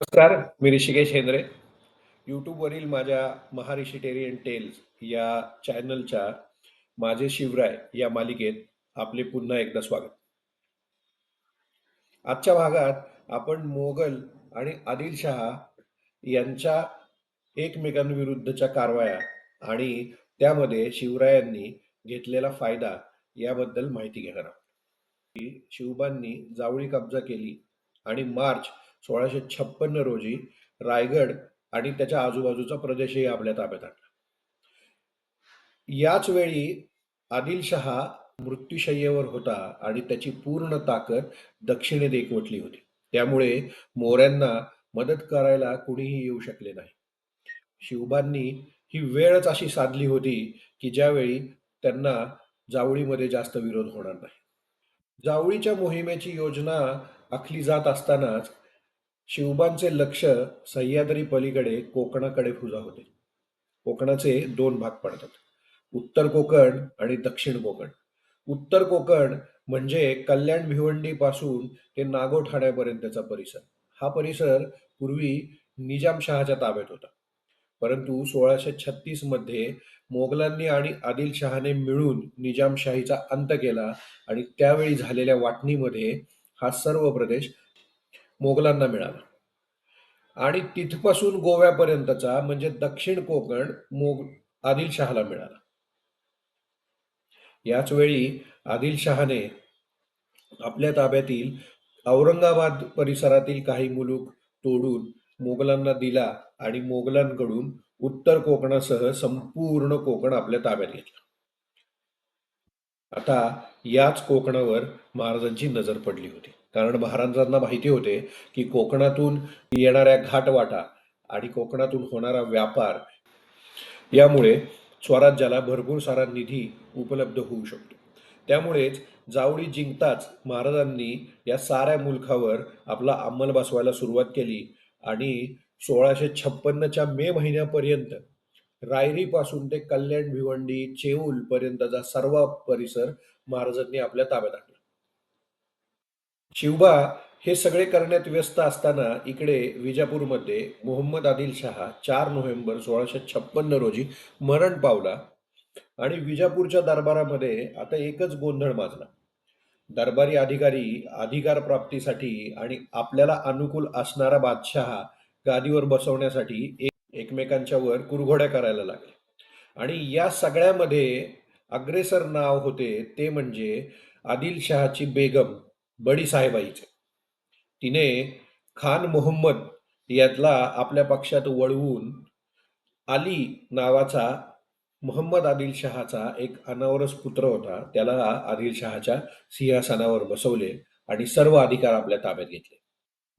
नमस्कार मी ऋषिकेश हेंद्रे. यूट्यूबवरील माझ्या महारिशिटेरियन टेल्स या चॅनलच्या माझे शिवराय या मालिकेत आपले पुन्हा एकदा स्वागत. आजच्या भागात आपण मोगल आणि आदिलशहा यांच्या एकमेकांविरुद्धच्या कारवाया आणि त्यामध्ये शिवरायांनी घेतलेला फायदा याबद्दल माहिती घेणार आहोत. शिवबांनी जावळी कब्जा केली आणि मार्च सोळाशे छप्पन्न रोजी रायगड आणि त्याच्या आजूबाजूचा प्रदेशही आपल्या ताब्यात आणला. याच वेळी आदिलशहा मृत्यूशय्येवर होता आणि त्याची पूर्ण ताकद दक्षिणेत एकवटली होती. त्यामुळे मोऱ्यांना मदत करायला कुणीही येऊ शकले नाही. शिवबांनी ही वेळच अशी साधली होती की ज्यावेळी त्यांना जावळीमध्ये जास्त विरोध होणार नाही. जावळीच्या मोहिमेची योजना आखली जात असतानाच शिवबांचे लक्ष सह्याद्री पलीकडे कोकणाकडे फुजा होते. कोकणाचे दोन भाग पडतात. उत्तर कोकण आणि दक्षिण कोकण. उत्तर कोकण म्हणजे कल्याण भिवंडी पासून ते नागोठाण्यापर्यंतचा परिसर. हा परिसर पूर्वी निजामशहाच्या ताब्यात होता. परंतु सोळाशे छत्तीसमध्ये मोगलांनी आणि आदिलशहाने मिळून निजामशाहीचा अंत केला आणि त्यावेळी झालेल्या वाटणीमध्ये हा सर्व प्रदेश मोगलांना मिळाला. आणि तिथपासून गोव्यापर्यंतचा म्हणजे दक्षिण कोकण मोग आदिलशहाला मिळाला. याच वेळी आदिलशहाने आपल्या ताब्यातील औरंगाबाद परिसरातील काही मुलूक तोडून मोगलांना दिला आणि मोगलांकडून उत्तर कोकणासह संपूर्ण कोकण आपल्या ताब्यात घेतलं. आता याच कोकणावर महाराजांची नजर पडली होती. कारण महाराजांना माहिती होते की कोकणातून येणाऱ्या घाटवाटा आणि कोकणातून होणारा व्यापार यामुळे स्वराज्याला भरपूर सारा निधी उपलब्ध होऊ शकतो. त्यामुळेच जावळी जिंकताच महाराजांनी या साऱ्या मुलखावर आपला अंमल बसवायला सुरुवात केली आणि सोळाशे छप्पन्नच्या मे महिन्यापर्यंत रायरीपासून ते कल्याण भिवंडी चेऊल पर्यंतचा सर्व परिसर महाराजांनी आपल्या ताब्यात आणला. शिवबा हे सगळे करण्यात व्यस्त असताना इकडे विजापूरमध्ये मोहम्मद आदिल शहा चार नोव्हेंबर सोळाशे छप्पन्न रोजी मरण पावला आणि विजापूरच्या दरबारामध्ये आता एकच गोंधळ माजला. दरबारी अधिकारी अधिकार प्राप्तीसाठी आणि आपल्याला अनुकूल असणारा बादशहा गादीवर बसवण्यासाठी एक एकमेकांच्या वर कुरघोड्या करायला लागले. आणि या सगळ्यामध्ये अग्रेसर नाव होते ते म्हणजे आदिलशहाची बेगम. बडी साहेबाईचे. तिने खान मोहम्मद यातला आपल्या पक्षात वळवून अली नावाचा मोहम्मद आदिलशहाचा एक अनावरस पुत्र होता. त्याला आदिलशहाच्या सिंहासनावर बसवले आणि सर्व अधिकार आपल्या ताब्यात घेतले.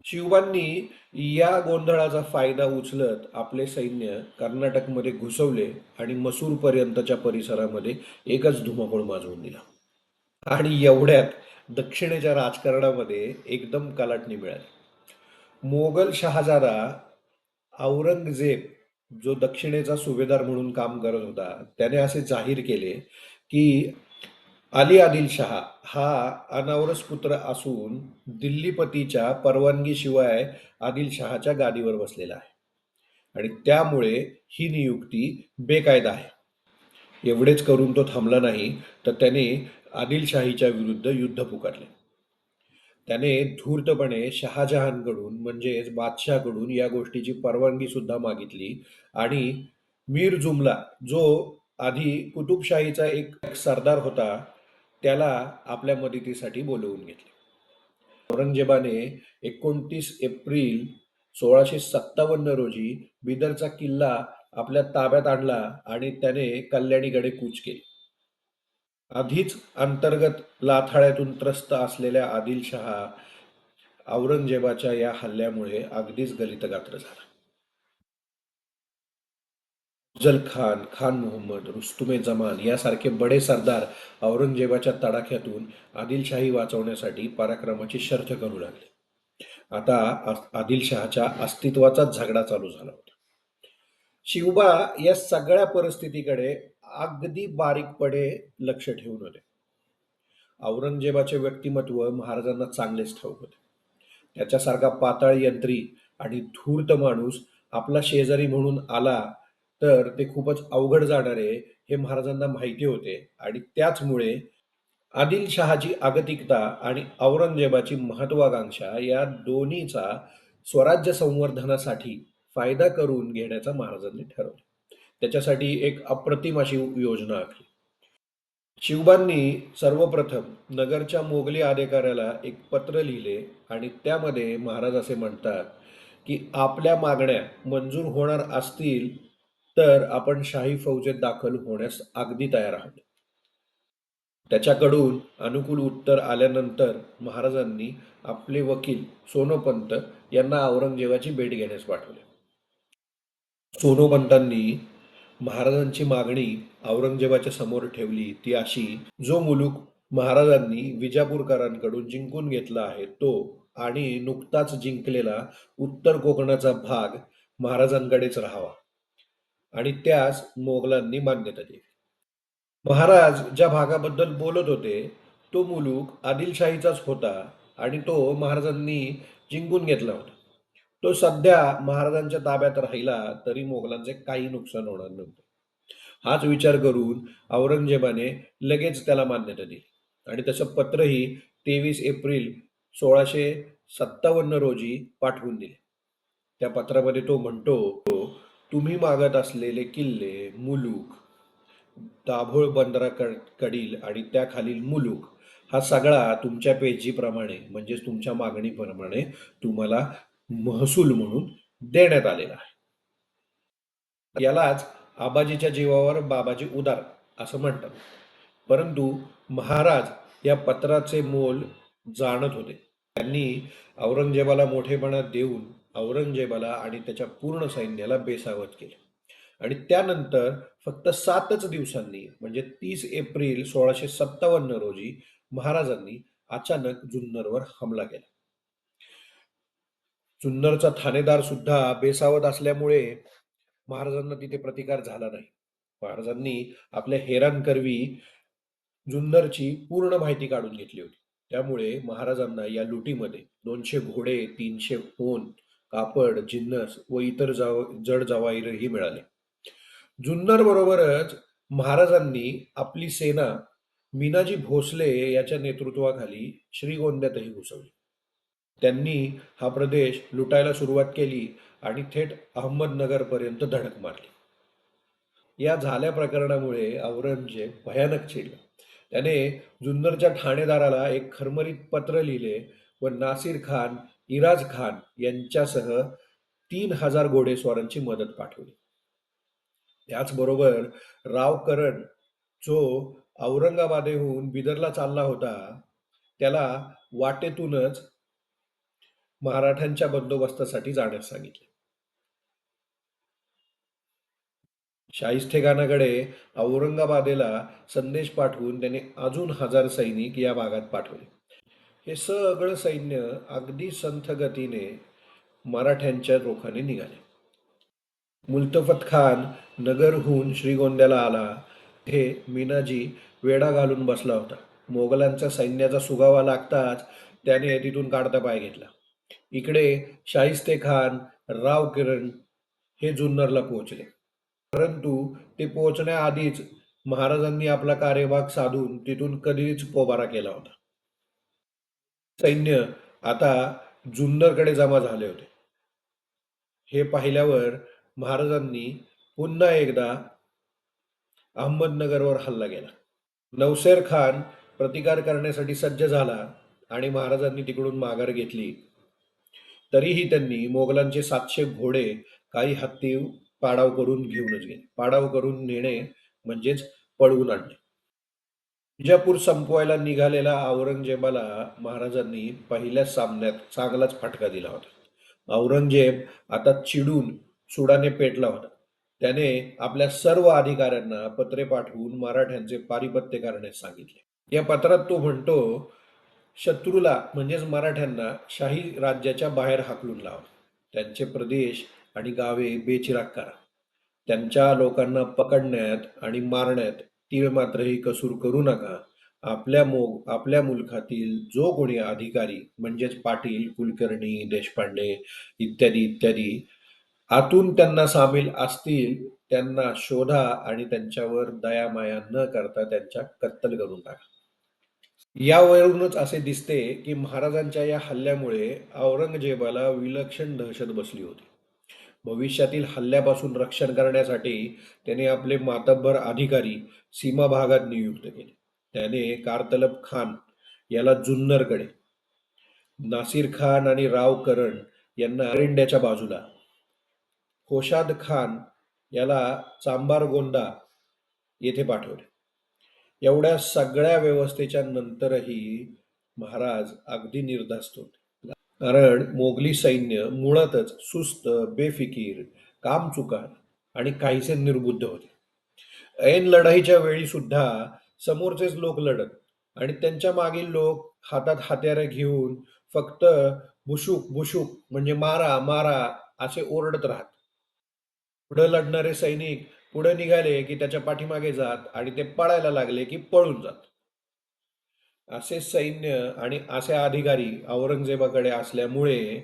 शिवबांनी या गोंधळाचा फायदा उचलत आपले सैन्य कर्नाटकमध्ये घुसवले आणि मसूर पर्यंतच्या परिसरामध्ये एकच धुमाकूळ माजवून दिला. आणि एवढ्यात दक्षिणेच्या राजकारणामध्ये एकदम कलाटणी मिळाली. मोगल शहाजादा औरंगजेब जो दक्षिणेचा सुभेदार म्हणून काम करत होता त्याने असे जाहीर केले की अली आदिल शहा हा अनावरस पुत्र असून दिल्लीपतीच्या परवानगीशिवाय आदिलशहाच्या गादीवर बसलेला आहे. आणि त्यामुळे ही नियुक्ती बेकायदा आहे. एवढेच करून तो थांबला नाही तर त्याने आदिलशाहीच्या विरुद्ध युद्ध पुकारले. त्याने धूर्तपणे शहाजहानकडून म्हणजेच बादशाहकडून या गोष्टीची परवानगी सुद्धा मागितली आणि मीर जुमला जो आधी कुतुबशाहीचा एक सरदार होता त्याला आपल्या मदतीसाठी बोलवून घेतले. औरंगजेबाने एकोणतीस एप्रिल सोळाशे सत्तावन्न रोजी बिदरचा किल्ला आपल्या ताब्यात आणला आणि त्याने कल्याणीकडे कूच केली. आधीच अंतर्गत लाथाळ्यातून त्रस्त असलेल्या आदिलशहा औरंगजेबाच्या या हल्ल्यामुळे अगदीच गलितगात्र झाला. अफजल खान खान मोहम्मद रुस्तुमे जमान यासारखे बडे सरदार औरंगजेबाच्या तडाख्यातून आदिलशाही वाचवण्यासाठी पराक्रमाची शर्थ करू लागले. आता आदिलशहाच्या अस्तित्वाचाच झगडा चालू झाला होता. शिवबा या सगळ्या परिस्थितीकडे अगदी बारीकपणे लक्ष ठेवून होते औरंगजेबाचे व्यक्तिमत्व महाराजांना चांगलेच ठाऊक होते. त्याच्यासारखा पाताळ यंत्री आणि धूर्त माणूस आपला शेजारी म्हणून आला तर ते खूपच अवघड जाणारे हे महाराजांना माहिती होते आणि त्याचमुळे आदिलशहाची आगतिकता आणि औरंगजेबाची महत्वाकांक्षा या दोन्हीचा स्वराज्य संवर्धनासाठी फायदा करून घेण्याचा महाराजांनी ठरवलं. त्याच्यासाठी एक अप्रतिम अशी योजना आखली. शिवबांनी सर्वप्रथम नगरच्या मोगली अधिकाऱ्याला एक पत्र लिहिले आणि त्यामध्ये महाराज असे म्हणतात की आपल्या मागण्या मंजूर होणार असतील तर आपण शाही फौजेत दाखल होण्यास अगदी तयार आहोत. त्याच्याकडून अनुकूल उत्तर आल्यानंतर महाराजांनी आपले वकील सोनोपंत यांना औरंगजेबाची भेट घेण्यास पाठवले. सोनोपंतांनी महाराजांची मागणी औरंगजेबाच्या समोर ठेवली ती अशी जो मुलूक महाराजांनी विजापूरकरांकडून जिंकून घेतला आहे तो आणि नुकताच जिंकलेला उत्तर कोकणाचा भाग महाराजांकडेच राहावा. आणि त्यास मोगलांनी मान्यता दिली. महाराज ज्या भागाबद्दल बोलत होते तो मुलूक आदिलशाहीचाच होता आणि तो महाराजांनी जिंकून घेतला होता. तो सध्या महाराजांच्या ताब्यात राहिला तरी मोगलांचे काही नुकसान होणार नव्हते. हाच विचार करून औरंगजेबाने लगेच त्याला मान्यता दिली. आणि तसं पत्रही तेवीस एप्रिल सोळाशे सत्तावन्न रोजी पाठवून दिले. त्या पत्रामध्ये तो म्हणतो तुम्ही मागत असलेले किल्ले मुलूक दाभोळ बंदराकडील आणि त्याखालील मुलूक हा सगळा तुमच्या पेजीप्रमाणे म्हणजेच तुमच्या मागणीप्रमाणे तुम्हाला महसूल म्हणून देण्यात आलेला आहे. यालाच आबाजीच्या जीवावर बाबाजी उदार असं म्हणतात. परंतु महाराज या पत्राचे मोल जाणत होते. त्यांनी औरंगजेबाला मोठेपणा देऊन औरंगजेबाला आणि त्याच्या पूर्ण सैन्याला बेसावत केले. आणि त्यानंतर फक्त सातच दिवसांनी म्हणजे तीस एप्रिल सोळाशे सत्तावन्न रोजी महाराजांनी अचानक जुन्नरवर हमला केला. जुन्नरचा ठाणेदार सुद्धा बेसावत असल्यामुळे महाराजांना तिथे प्रतिकार झाला नाही. महाराजांनी आपल्या हेरांकरवी जुन्नरची पूर्ण माहिती काढून घेतली होती. त्यामुळे महाराजांना या लुटीमध्ये दोनशे घोडे तीनशे फोन कापड जिन्नस व इतर जाव जड जवाईरही मिळाले. जुन्नर बरोबरच महाराजांनी आपली सेना मीनाजी भोसले याच्या नेतृत्वाखाली श्रीगोंद्यातही घुसवली. त्यांनी हा प्रदेश लुटायला सुरुवात केली आणि थेट अहमदनगरपर्यंत धडक मारली. या झाल्या प्रकरणामुळे औरंगजेब भयानक चिडला. त्याने जुन्नरच्या ठाणेदाराला एक खरमरीत पत्र लिहिले व नासिर खान इराज खान यांच्यासह तीन हजार घोडेस्वारांची मदत पाठवली. त्याचबरोबर राव करण जो औरंगाबादेहून बिदरला चालला होता त्याला वाटेतूनच मराठ्यांच्या बंदोबस्तासाठी जाण्यास सांगितले. शाहिस्तेखानाकडे औरंगाबादेला संदेश पाठवून त्याने अजून हजार सैनिक या भागात पाठवले. हे सगळं सैन्य अगदी संथ गतीने मराठ्यांच्या रोखाने निघाले. मुल्तफत खान नगरहून श्रीगोंद्याला आला. हे मीनाजी वेडा घालून बसला होता. मोगलांचा सैन्याचा सुगावा लागताच त्याने तिथून काढता पाय घेतला. इकडे शाहिस्ते खान राव किरण हे जुन्नरला पोहोचले. परंतु ते पोहोचण्याआधीच महाराजांनी आपला कार्यभाग साधून तिथून कधीच पोबारा केला होता. सैन्य आता जुन्नरकडे जमा झाले होते. हे पाहिल्यावर महाराजांनी पुन्हा एकदा अहमदनगरवर हल्ला केला. नवसेर खान प्रतिकार करण्यासाठी सज्ज झाला आणि महाराजांनी तिकडून माघार घेतली. तरीही त्यांनी मोगलांचे सातशे घोडे काही हत्ती पाडाव करून घेऊनच गेले. पाडाव करून नेणे म्हणजेच पळवून आणणे. विजापूर संपवायला निघालेला औरंगजेबाला महाराजांनी पहिल्या सामन्यात चांगलाच फटका दिला होता. औरंगजेब आता चिडून सुडाने पेटला होता. त्याने आपल्या सर्व अधिकाऱ्यांना पत्रे पाठवून मराठ्यांचे पारिपत्य करण्यास सांगितले. या पत्रात तो म्हणतो शत्रूला म्हणजेच मराठ्यांना शाही राज्याच्या बाहेर हाकलून लावा. त्यांचे प्रदेश आणि गावे बेचिराग करा. त्यांच्या लोकांना पकडण्यात आणि मारण्यात तीळ मात्रही कसूर करू नका. आपल्या मो आपल्या मुलखातील जो कोणी अधिकारी म्हणजेच पाटील कुलकर्णी देशपांडे इत्यादी इत्यादी आतून त्यांना सामील असतील त्यांना शोधा आणि त्यांच्यावर दयामाया न करता त्यांच्या कत्तल करून टाका. यावरूनच असे दिसते की महाराजांच्या या हल्ल्यामुळे औरंगजेबाला विलक्षण दहशत बसली होती. भविष्यातील हल्ल्यापासून रक्षण करण्यासाठी त्याने आपले मातब्बर अधिकारी सीमा भागात नियुक्त केले. त्याने कारतलब खान याला जुन्नरकडे नासिर खान आणि राव करण यांना अरिंड्याच्या बाजूला खोशाद खान याला चांबारगोंदा येथे पाठवले. एवढ्या सगळ्या व्यवस्थेच्या नंतरही महाराज अगदी निर्धास्त होते. कारण मोगली सैन्य मुळातच सुस्त बेफिकीर कामचुकार आणि काहीसे निर्बुद्ध होते. ऐन लढाईच्या वेळी सुद्धा समोरचेच लोक लढत आणि त्यांच्या मागील लोक हातात हत्यारे घेऊन फक्त बुशुक बुशुक म्हणजे मारा मारा असे ओरडत राहत. पुढे लढणारे सैनिक पुढे निघाले की त्याच्या पाठीमागे जात आणि ते पळायला लागले की पळून जात. असे सैन्य आणि असे अधिकारी औरंगजेबाकडे असल्यामुळे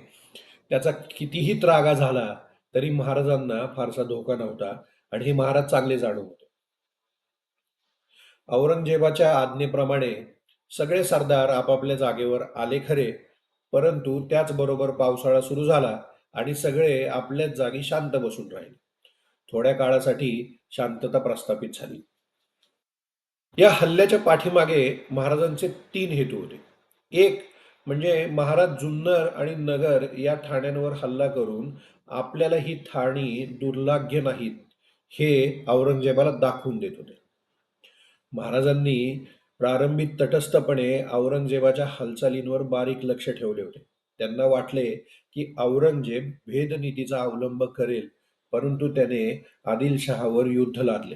त्याचा कितीही त्रागा झाला तरी महाराजांना फारसा धोका नव्हता आणि हे महाराज चांगले जाणून होते. औरंगजेबाच्या आज्ञेप्रमाणे सगळे सरदार आपापल्या जागेवर आले खरे परंतु त्याचबरोबर पावसाळा सुरू झाला आणि सगळे आपल्याच जागी शांत बसून राहिले. थोड्या काळासाठी शांतता प्रस्थापित झाली. या हल्ल्याच्या पाठीमागे महाराजांचे तीन हेतू होते. एक म्हणजे महाराज जुन्नर आणि नगर या ठाण्यांवर हल्ला करून आपल्याला ही ठाणी दुर्लाघ्य नाहीत हे औरंगजेबाला दाखवून देत होते. महाराजांनी प्रारंभी तटस्थपणे औरंगजेबाच्या हालचालींवर बारीक लक्ष ठेवले होते. त्यांना वाटले की औरंगजेब भेदनीतीचा अवलंब करेल परंतु त्याने आदिलशहावर युद्ध लादले.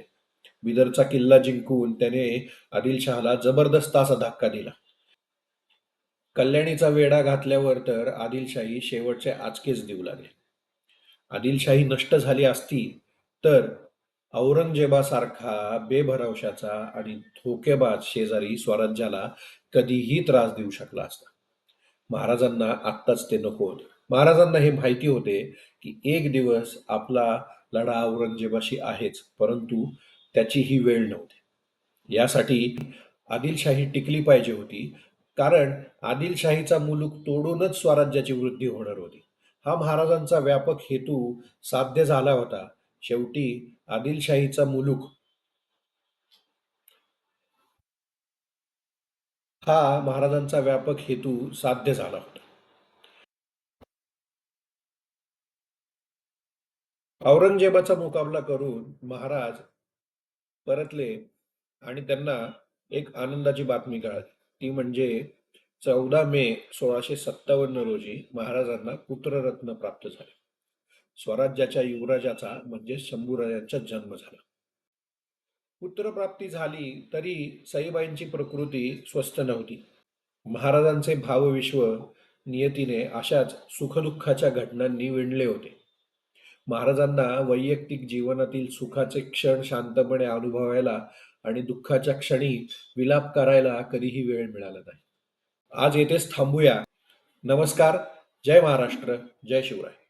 बिदरचा किल्ला जिंकून त्याने आदिलशहाला जबरदस्त असा धक्का दिला. कल्याणीचा वेढा घातल्यावर तर आदिलशाही शेवटचे आचकेच देऊ लागले. आदिलशाही नष्ट झाली असती तर औरंगजेबासारखा बेभरवशाचा आणि धोकेबाज शेजारी स्वराज्याला कधीही त्रास देऊ शकला असता. महाराजांना आत्ताच ते नको होते. महाराजांना हे माहिती होते की एक दिवस आपला लढा औरंगजेबाशी आहेच परंतु त्याची ही वेळ नव्हती. यासाठी आदिलशाही टिकली पाहिजे होती कारण आदिलशाहीचा मुलूक तोडूनच स्वराज्याची वृद्धी होणार होती. हा महाराजांचा व्यापक हेतू साध्य झाला होता. शेवटी आदिलशाहीचा मुलूक हा महाराजांचा व्यापक हेतू साध्य झाला होता. औरंगजेबाचा मुकाबला करून महाराज परतले आणि त्यांना एक आनंदाची बातमी कळाली. ती म्हणजे चौदा मे सोळाशे सत्तावन्न रोजी महाराजांना पुत्ररत्न प्राप्त झाले. स्वराज्याच्या युवराजाचा म्हणजे शंभूराजांचा जन्म झाला. पुत्रप्राप्ती झाली तरी सईबाईंची प्रकृती स्वस्थ नव्हती. महाराजांचे भावविश्व नियतीने अशाच सुखदुःखाच्या घटनांनी विणले होते. महाराजांना वैयक्तिक जीवनातील सुखाचे क्षण शांतपणे अनुभवायला आणि दुःखाच्या क्षणी विलाप करायला कधीही वेळ मिळाला नाही. आज येथेच थांबूया. नमस्कार. जय महाराष्ट्र. जय शिवराय.